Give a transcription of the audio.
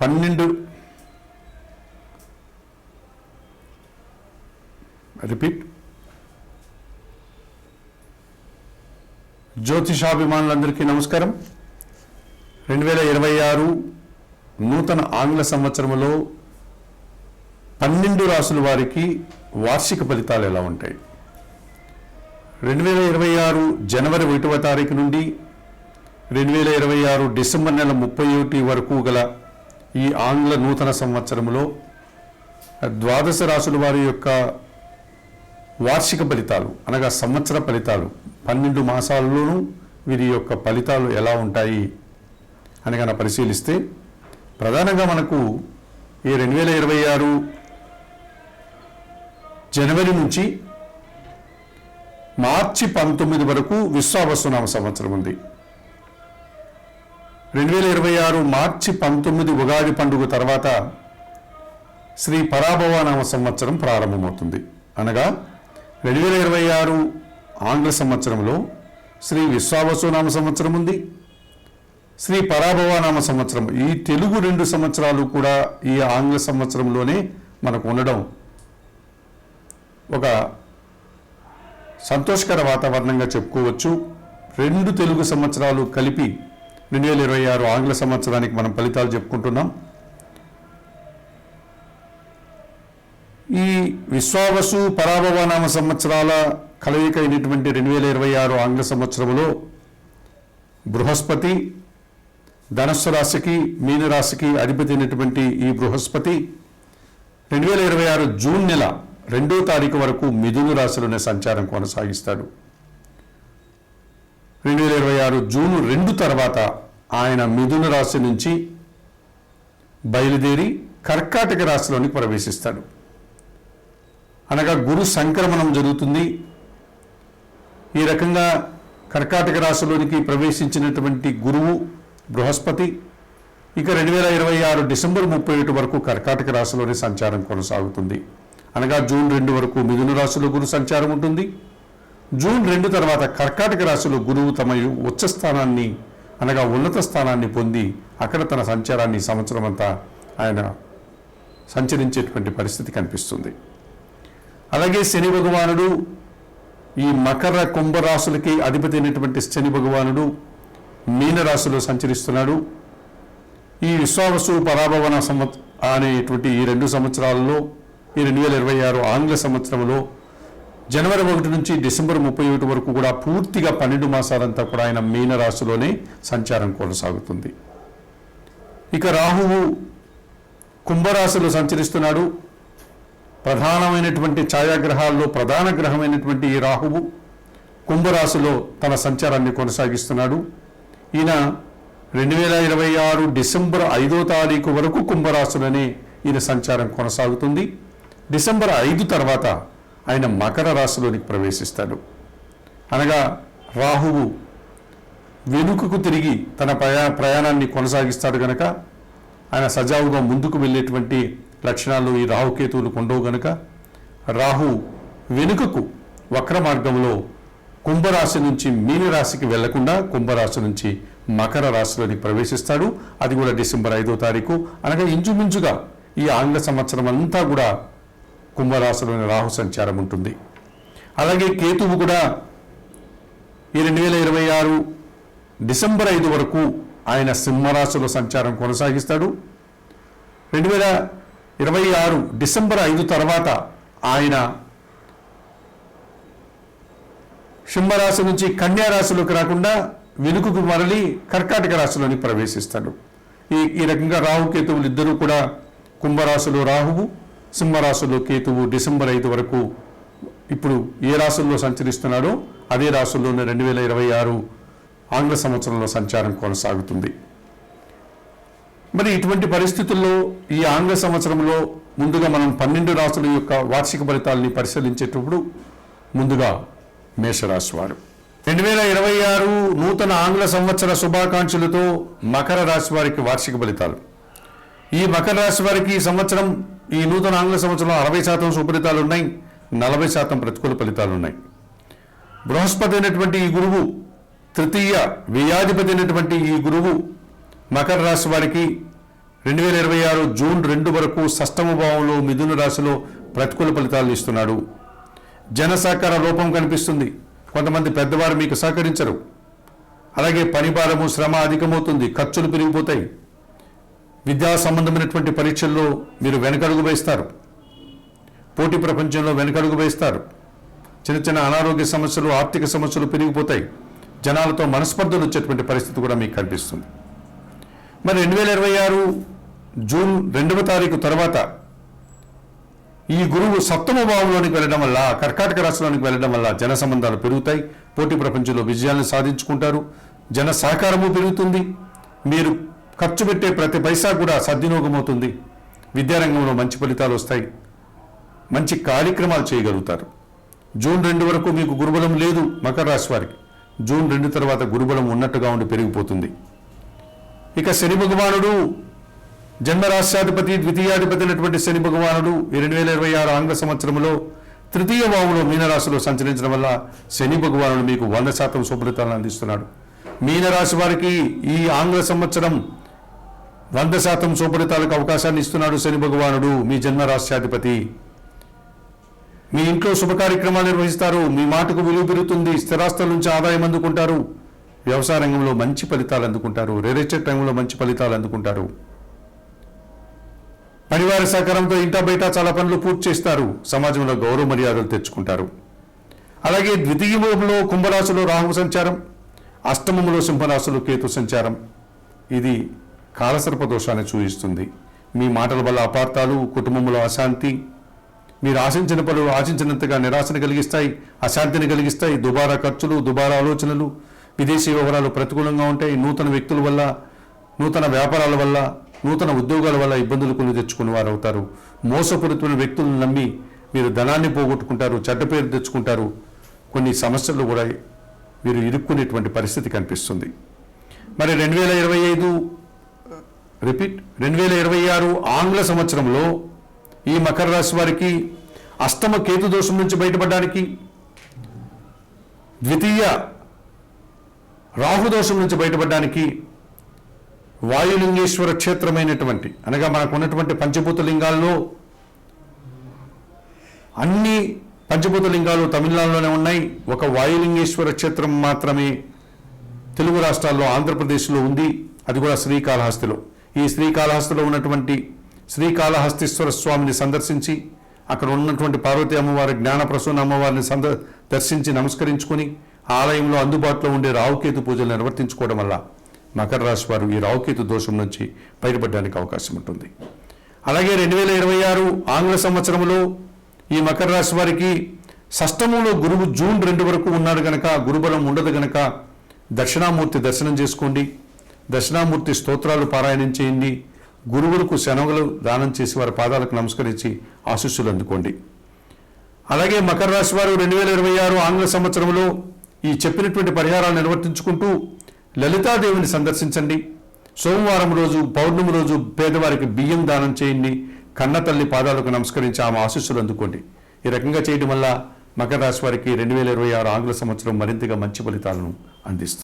పన్నెండు. రిపీట్ జ్యోతిషాభిమానులందరికీ నమస్కారం. రెండు వేల ఇరవై ఆరు నూతన ఆంగ్ల సంవత్సరంలో పన్నెండు రాసుల వారికి వార్షిక ఫలితాలు ఎలా ఉంటాయి? రెండు వేల ఇరవై ఆరు జనవరి ఒకటవ తారీఖు నుండి రెండు వేల ఇరవై ఆరు డిసెంబర్ నెల ముప్పై ఒకటి వరకు గల ఈ ఆంగ్ల నూతన సంవత్సరంలో ద్వాదశ రాసుల వారి యొక్క వార్షిక ఫలితాలు అనగా సంవత్సర ఫలితాలు పన్నెండు మాసాల్లోనూ వీరి యొక్క ఫలితాలు ఎలా ఉంటాయి అని కనుక పరిశీలిస్తే ప్రధానంగా మనకు ఈ రెండు వేల ఇరవై ఆరు జనవరి నుంచి మార్చి పంతొమ్మిది వరకు విశ్వావసునామ సంవత్సరం ఉంది. రెండు వేల ఇరవై ఆరు మార్చి పంతొమ్మిది ఉగాది పండుగ తర్వాత శ్రీ పరాభవనామ సంవత్సరం ప్రారంభమవుతుంది. అనగా రెండు వేల ఇరవై ఆరు ఆంగ్ల సంవత్సరంలో శ్రీ విశ్వావసునామ సంవత్సరం ఉంది. శ్రీ పరాభవనామ సంవత్సరం ఈ తెలుగు రెండు సంవత్సరాలు కూడా ఈ ఆంగ్ల సంవత్సరంలోనే మనకు ఉండడం ఒక సంతోషకర వాతావరణంగా చెప్పుకోవచ్చు. రెండు తెలుగు సంవత్సరాలు కలిపి రెండు వేల ఇరవై ఆరు ఆంగ్ల సంవత్సరానికి మనం ఫలితాలు చెప్పుకుంటున్నాం. ఈ విశ్వావసు పరాభవనామ సంవత్సరాల కలయిక అయినటువంటి రెండు వేల ఇరవై ఆరు ఆంగ్ల సంవత్సరంలో బృహస్పతి ధనస్సు రాశికి మీనరాశికి అధిపతి అయినటువంటి ఈ బృహస్పతి రెండు వేల ఇరవై ఆరు జూన్ నెల రెండో తారీఖు వరకు మిథున రాశిలోనే సంచారం కొనసాగిస్తాడు. రెండు వేల ఇరవై ఆరు జూన్ రెండు తర్వాత ఆయన మిథున రాశి నుంచి బయలుదేరి కర్కాటక రాశిలోని ప్రవేశిస్తాడు. అనగా గురు సంక్రమణం జరుగుతుంది. ఈ రకంగా కర్కాటక రాశిలోనికి ప్రవేశించినటువంటి గురువు బృహస్పతి ఇక రెండు వేల ఇరవై ఆరు డిసెంబర్ ముప్పై ఒకటి వరకు కర్కాటక రాశిలోని సంచారం కొనసాగుతుంది. అనగా జూన్ రెండు వరకు మిథున రాశిలో గురు సంచారం ఉంటుంది. జూన్ రెండు తర్వాత కర్కాటక రాశిలో గురువు తమ ఉచ్చ స్థానాన్ని అనగా ఉన్నత స్థానాన్ని పొంది అక్కడ తన సంచారాన్ని సంవత్సరం అంతా ఆయన సంచరించేటువంటి పరిస్థితి కనిపిస్తుంది. అలాగే శని భగవానుడు ఈ మకర కుంభరాశులకి అధిపతి అయినటువంటి శని భగవానుడు మీనరాశిలో సంచరిస్తున్నాడు. ఈ విశ్వావసు పరాభవన సంవత్ అనేటువంటి ఈ రెండు సంవత్సరాలలో ఈ రెండు వేల ఇరవై ఆరు ఆంగ్ల సంవత్సరంలో జనవరి ఒకటి నుంచి డిసెంబర్ ముప్పై ఒకటి వరకు కూడా పూర్తిగా పన్నెండు మాసాలంతా కూడా ఆయన మీన రాశిలోనే సంచారం కొనసాగుతుంది. ఇక రాహువు కుంభరాశిలో సంచరిస్తున్నాడు. ప్రధానమైనటువంటి ఛాయాగ్రహాల్లో ప్రధాన గ్రహమైనటువంటి ఈ రాహువు కుంభరాశిలో తన సంచారాన్ని కొనసాగిస్తున్నాడు. ఈయన రెండు వేల ఇరవై ఆరు డిసెంబర్ ఐదో తారీఖు వరకు కుంభరాశులనే ఈయన సంచారం కొనసాగుతుంది. డిసెంబర్ ఐదు తర్వాత ఆయన మకర రాశిలోనికి ప్రవేశిస్తాడు. అనగా రాహువు వెనుకకు తిరిగి తన ప్రయా ప్రయాణాన్ని కొనసాగిస్తాడు గనక ఆయన సజావుగా ముందుకు వెళ్ళేటువంటి లక్షణాలు ఈ రాహుకేతువులు ఉండవు గనక రాహు వెనుకకు వక్ర మార్గంలో కుంభరాశి నుంచి మీనరాశికి వెళ్ళకుండా కుంభరాశి నుంచి మకర రాశిలోని ప్రవేశిస్తాడు. అది కూడా డిసెంబర్ ఐదో తారీఖు. అనగా ఇంచుమించుగా ఈ ఆంగ్ల సంవత్సరం అంతా కూడా కుంభరాశిలోని రాహు సంచారం ఉంటుంది. అలాగే కేతువు కూడా ఈ రెండు వేల ఇరవై ఆరు డిసెంబర్ ఐదు వరకు ఆయన సింహరాశిలో సంచారం కొనసాగిస్తాడు. రెండు వేల ఇరవై ఆరు డిసెంబర్ ఐదు తర్వాత ఆయన సింహరాశి నుంచి కన్యారాశిలోకి రాకుండా వెనుకకు మరలి కర్కాటక రాశిలోని ప్రవేశిస్తాడు. ఈ ఈ రకంగా రాహుకేతువులు ఇద్దరూ కూడా కుంభరాశిలో రాహువు. సింహరాశిలో కేతువు డిసెంబర్ ఐదు వరకు ఇప్పుడు ఏ రాశుల్లో సంచరిస్తున్నాడో అదే రాశుల్లోనే రెండు వేల ఇరవై ఆరు ఆంగ్ల సంవత్సరంలో సంచారం కొనసాగుతుంది. మరి ఇటువంటి పరిస్థితుల్లో ఈ ఆంగ్ల సంవత్సరంలో ముందుగా మనం పన్నెండు రాశుల యొక్క వార్షిక ఫలితాలని పరిశీలించేటప్పుడు ముందుగా మేషరాశి వారు. రెండు వేల ఇరవై ఆరు నూతన ఆంగ్ల సంవత్సర శుభాకాంక్షలతో మకర రాశి వారికి వార్షిక ఫలితాలు. ఈ మకర రాశి వారికి ఈ సంవత్సరం ఈ నూతన ఆంగ్ల సంవత్సరంలో అరవై శాతం సుఫలితాలు ఉన్నాయి నలభై శాతం ప్రతికూల ఫలితాలు ఉన్నాయి బృహస్పతి అయినటువంటి ఈ గురువు తృతీయ వ్యయాధిపతి అయినటువంటి ఈ గురువు మకర రాశి వారికి రెండు వేల ఇరవై ఆరు జూన్ రెండు వరకు సష్టమ భావంలో మిథున రాశిలో ప్రతికూల ఫలితాలు ఇస్తున్నాడు. జన సహకార లోపం కనిపిస్తుంది. కొంతమంది పెద్దవారు మీకు సహకరించరు. అలాగే పనిభారము శ్రమ అధికమవుతుంది. ఖర్చులు పెరిగిపోతాయి. విద్యా సంబంధమైనటువంటి పరీక్షల్లో మీరు వెనకడుగు వేస్తారు. పోటీ ప్రపంచంలో వెనకడుగు వేస్తారు. చిన్న చిన్న అనారోగ్య సమస్యలు ఆర్థిక సమస్యలు పెరిగిపోతాయి. జనాలతో మనస్పర్ధలు వచ్చేటువంటి పరిస్థితి కూడా మీకు కనిపిస్తుంది. మరి రెండు వేల ఇరవై ఆరు జూన్ రెండవ తారీఖు తర్వాత ఈ గురువు సప్తమ భావంలోనికి వెళ్ళడం వల్ల కర్కాటక రాశిలోనికి వెళ్ళడం వల్ల జన సంబంధాలు పెరుగుతాయి. పోటీ ప్రపంచంలో విజయాలను సాధించుకుంటారు. జన సహకారము పెరుగుతుంది. మీరు ఖర్చు పెట్టే ప్రతి పైసా కూడా సద్వినియోగమవుతుంది. విద్యారంగంలో మంచి ఫలితాలు వస్తాయి. మంచి కార్యక్రమాలు చేయగలుగుతారు. జూన్ రెండు వరకు మీకు గురుబలం లేదు మకర రాశి వారికి. జూన్ రెండు తర్వాత గురుబలం ఉన్నట్టుగా ఉండి పెరిగిపోతుంది. ఇక శని భగవానుడు జన్మరాశ్యాధిపతి ద్వితీయాధిపతి అయినటువంటి శని భగవానుడు రెండు వేల ఇరవై ఆరు ఆంగ్ల సంవత్సరంలో తృతీయ భావంలో మీనరాశిలో సంచరించడం వల్ల శని భగవానుడు మీకు వంద శాతం శుభ్రతలను అందిస్తున్నాడు. మీనరాశి వారికి ఈ ఆంగ్ల సంవత్సరం వంద శాతం శుభలితాలకు అవకాశాన్ని ఇస్తున్నాడు శని భగవానుడు. మీ జన్మరాశ్యాధిపతి మీ ఇంట్లో శుభ కార్యక్రమాలు నిర్వహిస్తారు. మీ మాటకు విలువ పెరుగుతుంది. స్థిరాస్తుల నుంచి ఆదాయం అందుకుంటారు. వ్యవసాయ రంగంలో మంచి ఫలితాలు అందుకుంటారు. రియల్ ఎస్టేట్ రంగంలో మంచి ఫలితాలు అందుకుంటారు. పరివార సహకారంతో ఇంటా బయట చాలా పనులు పూర్తి చేస్తారు. సమాజంలో గౌరవ మర్యాదలు తెచ్చుకుంటారు. అలాగే ద్వితీయంలో కుంభరాశిలో రాహు సంచారం అష్టమములో సింహరాశిలో కేతు సంచారం. ఇది కాలసర్ప దోషాన్ని సూచిస్తుంది మీ మాటల వల్ల అపార్థాలు కుటుంబంలో అశాంతి మీరు ఆశించిన పనులు ఆశించినంతగా నిరాశను కలిగిస్తాయి అశాంతిని కలిగిస్తాయి. దుబారా ఖర్చులు దుబారా ఆలోచనలు విదేశీ వ్యవహారాలు ప్రతికూలంగా ఉంటాయి. నూతన వ్యక్తుల వల్ల నూతన వ్యాపారాల వల్ల నూతన ఉద్యోగాల వల్ల ఇబ్బందులు కొని తెచ్చుకునే వారు అవుతారు మోసపూరితమైన వ్యక్తులను నమ్మి మీరు ధనాన్ని పోగొట్టుకుంటారు చెడ్డ పేరు తెచ్చుకుంటారు. కొన్ని సమస్యలు కూడా మీరు ఇరుక్కునేటువంటి పరిస్థితి కనిపిస్తుంది. మరి రెండు వేల ఇరవై ఐదు రిపీట్ రెండు వేల ఇరవై ఆరు ఆంగ్ల సంవత్సరంలో ఈ మకర రాశి వారికి అష్టమ కేతు దోషం నుంచి బయటపడడానికి ద్వితీయ రాహు దోషం నుంచి బయటపడడానికి వాయులింగేశ్వర క్షేత్రమైనటువంటి అనగా మనకు ఉన్నటువంటి పంచభూత లింగాల్లో అన్ని పంచభూత లింగాలు తమిళనాడులోనే ఉన్నాయి. ఒక వాయులింగేశ్వర క్షేత్రం మాత్రమే తెలుగు రాష్ట్రాల్లో ఆంధ్రప్రదేశ్లో ఉంది. అది కూడా శ్రీకాళహస్తిలో. ఈ శ్రీకాళహస్తిలో ఉన్నటువంటి శ్రీకాళహస్తీశ్వర స్వామిని సందర్శించి అక్కడ ఉన్నటువంటి పార్వతీ అమ్మవారి జ్ఞానప్రసూన అమ్మవారిని సంద దర్శించి నమస్కరించుకొని ఆలయంలో అందుబాటులో ఉండే రావుకేతు పూజలు నిర్వర్తించుకోవడం వల్ల మకర రాశి వారు ఈ రావుకేతు దోషం నుంచి బయటపడడానికి అవకాశం ఉంటుంది. అలాగే రెండు వేల ఇరవై ఆరు ఆంగ్ల సంవత్సరంలో ఈ మకర రాశి వారికి షష్టమంలో గురువు జూన్ రెండు వరకు ఉన్నాడు గనక గురుబలం ఉండదు గనక దక్షిణామూర్తి దర్శనం చేసుకోండి. దక్షిణామూర్తి స్తోత్రాలు పారాయణం చేయండి. గురువులకు శనగలు దానం చేసి వారి పాదాలకు నమస్కరించి ఆశీస్సులు అందుకోండి. అలాగే మకర రాశి వారు రెండు వేల ఇరవై ఆరు ఆంగ్ల సంవత్సరంలో ఈ చెప్పినటువంటి పరిహారాలు నిర్వర్తించుకుంటూ లలితాదేవిని సందర్శించండి. సోమవారం రోజు పౌర్ణమి రోజు పేదవారికి బియ్యం దానం చేయండి. కన్నతల్లి పాదాలకు నమస్కరించి ఆమె ఆశీస్సులు అందుకోండి. ఈ రకంగా చేయడం వల్ల మకర రాశి వారికి రెండు వేల ఇరవై ఆరు ఆంగ్ల సంవత్సరం మరింతగా మంచి ఫలితాలను అందిస్తుంది.